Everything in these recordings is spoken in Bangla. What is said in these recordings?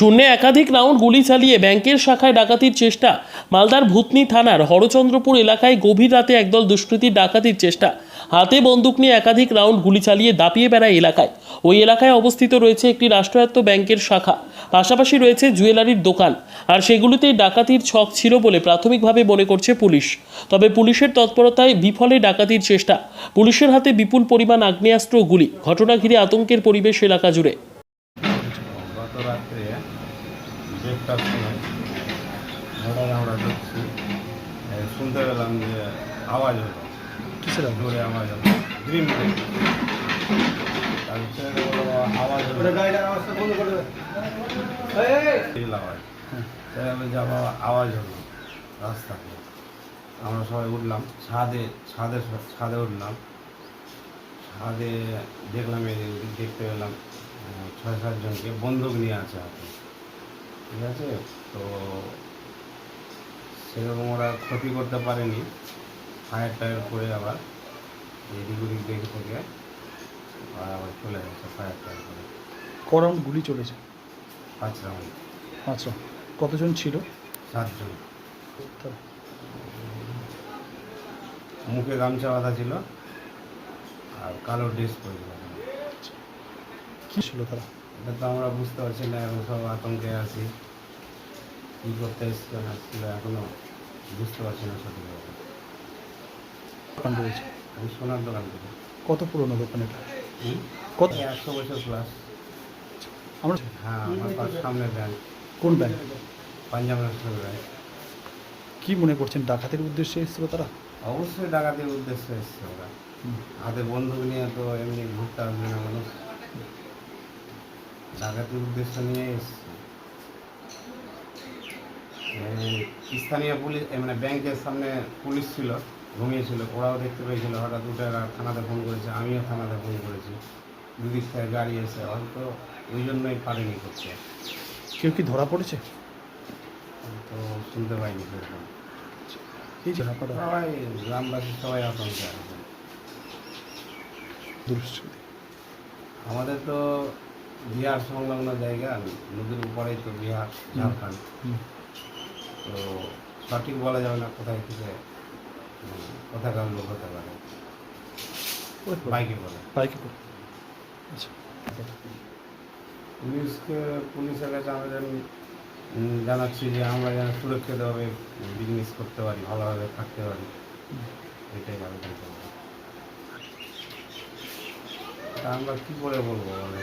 শূন্যে একাধিক রাউন্ড গুলি চালিয়ে ব্যাংকের শাখায় ডাকাতির চেষ্টা। মালদার ভূতনি থানার হরচন্দ্রপুর এলাকায় গভীর রাতে একদল দুষ্কৃতীর ডাকাতির চেষ্টা। হাতে বন্দুক নিয়ে একাধিক রাউন্ড গুলি চালিয়ে দাপিয়ে বেড়ায় এলাকায়। ওই এলাকায় অবস্থিত রয়েছে একটি রাষ্ট্রায়ত্ত ব্যাংকের শাখা। পাশাপাশি রয়েছে জুয়েলারির দোকান। আর সেগুলিতেই ডাকাতির ছক ছিল বলে প্রাথমিকভাবে মনে করছে পুলিশ। তবে পুলিশের তৎপরতায় বিফলে ডাকাতির চেষ্টা। পুলিশের হাতে বিপুল পরিমাণ আগ্নেয়াস্ত্র গুলি। ঘটনা ঘিরে আতঙ্কের পরিবেশ এলাকা জুড়ে। গত রাত্রে দেড়টার সময় হঠাৎ আমরা ঢুকছি শুনতে পেলাম যে আওয়াজ হলো। কিসের আওয়াজ? জোরে আওয়াজ হলো। তার বলল আওয়াজ হলো। আওয়াজ। ছেলে আবার আওয়াজ হলো। রাস্তাতে আমরা সবাই উঠলাম। ছাদে ছাদে ছাদে উঠলাম। ছাদে দেখলাম দেখতে পেলাম ছয় সাতজনকে বন্দুক নিয়ে আছে হাতে। ঠিক আছে? তো সেরকম ওরা ক্ষতি করতে পারেনি। ফায়ার টায়ার করে আবার এদিক ওদিক দেখে থেকে আবার চলে গেছে ফায়ার টায়ার করে। ক রাউন্ড গুলি চলেছে? পাঁচ রাউন্ড। আচ্ছা কতজন ছিল? সাতজন। মুখে গামছা বাঁধা ছিল। আর কালো ড্রেস পরেছিল কি ছিল তারা? এটা তো আমরা বুঝতে পারছি না এখন সব আতঙ্কে আছি। কী করতে এসছে না ছিল এখনও বুঝতে পারছি না সঠিকভাবে দোকান রয়েছে? আমি সোনার দোকান থেকে। কত পুরনো দোকান এটা? হুম? কত? একশো বছর প্লাস আমরা হ্যাঁ আমার পাশ সামনে ব্যাংক কোন ব্যাংক পাঞ্জাব ন্যাশনাল ব্যাংক কি মনে করছেন ডাকাতের উদ্দেশ্যে এসেছিল তারা? অবশ্যই ডাকাতির উদ্দেশ্যে এসছে ওরা। হাতে বন্দুক নিয়ে তো এমনি ঘুরতে আসবে না মানুষ। ডাকাতির উদ্দেশ্য নিয়ে স্থানীয় পুলিশ মানে ব্যাংকের সামনে পুলিশ ছিল ঘুমিয়েছিল ওরাও দেখতে পেয়েছিল হঠাৎ উঠে থানাতে ফোন করেছে আমিও থানাতে ফোন করেছি। দুদিক থেকে গাড়ি এসে হয়তো ওই জন্যই পারিনি করতে। কেউ কি ধরা পড়েছে? তো শুনতে পাইনি সেরকম। সবাই গ্রামবাসী সবাই আতঙ্কে আছে। আমাদের তো বিহার সংলগ্ন জায়গা নদীর উপরেই তো বিহার ঝাড়খণ্ড। তো সঠিক বলা যাবে না কোথায় থেকে উম, কোথাকার লোক হতে পারে। বাইকে বলে বাইকে আচ্ছা। পুলিশকে পুলিশের কাছে আমরা জানাচ্ছি যে আমরা যেন সুরক্ষিতভাবে বিজনেস করতে পারি ভালোভাবে থাকতে পারি। এটাই আবেদন করব তা আমরা কী করে বলব বলে?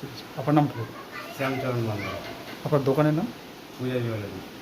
ঠিক আছে। আপনার নাম বলুন শ্যামচরণ মন্ডল। আপনার দোকানের নাম? পূজা জুয়েলারি